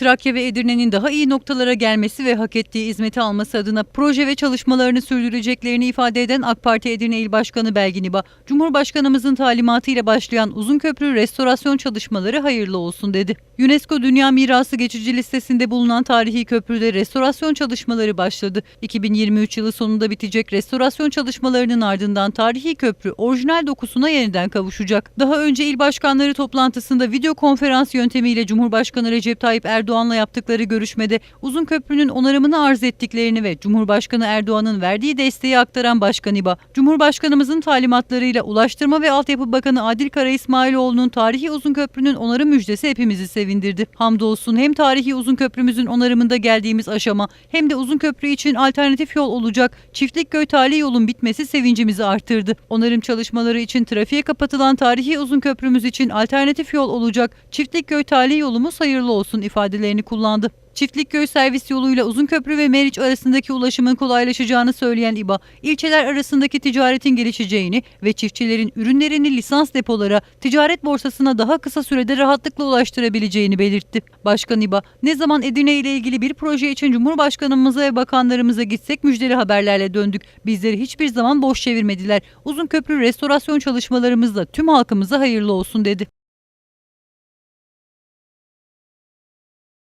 Trakya ve Edirne'nin daha iyi noktalara gelmesi ve hak ettiği hizmeti alması adına proje ve çalışmalarını sürdüreceklerini ifade eden AK Parti Edirne İl Başkanı Belgin İba, Cumhurbaşkanımızın talimatıyla başlayan Uzunköprü restorasyon çalışmaları hayırlı olsun dedi. UNESCO Dünya Mirası geçici listesinde bulunan tarihi köprüde restorasyon çalışmaları başladı. 2023 yılı sonunda bitecek restorasyon çalışmalarının ardından tarihi köprü orijinal dokusuna yeniden kavuşacak. Daha önce il başkanları toplantısında video konferans yöntemiyle Cumhurbaşkanı Recep Tayyip Erdoğan'la yaptıkları görüşmede uzun köprünün onarımını arz ettiklerini ve Cumhurbaşkanı Erdoğan'ın verdiği desteği aktaran Başkan İba, Cumhurbaşkanımızın talimatlarıyla Ulaştırma ve Altyapı Bakanı Adil Kara İsmailoğlu'nun tarihi uzun köprünün onarım müjdesi hepimizi sevindirdi. Hamdolsun hem tarihi uzun köprümüzün onarımında geldiğimiz aşama hem de uzun köprü için alternatif yol olacak Çiftlikköy tali yolun bitmesi sevincimizi arttırdı. Onarım çalışmaları için trafiğe kapatılan tarihi uzun köprümüz için alternatif yol olacak Çiftlikköy tali yolumuz hayırlı olsun ifadelerini kullandı. Çiftlikköy servis yoluyla Uzunköprü ve Meriç arasındaki ulaşımın kolaylaşacağını söyleyen İBA, ilçeler arasındaki ticaretin gelişeceğini ve çiftçilerin ürünlerini lisans depolara, ticaret borsasına daha kısa sürede rahatlıkla ulaştırabileceğini belirtti. Başkan İBA, ne zaman Edirne ile ilgili bir proje için Cumhurbaşkanımıza ve bakanlarımıza gitsek müjdeli haberlerle döndük. Bizleri hiçbir zaman boş çevirmediler. Uzunköprü restorasyon çalışmalarımızla tüm halkımıza hayırlı olsun dedi.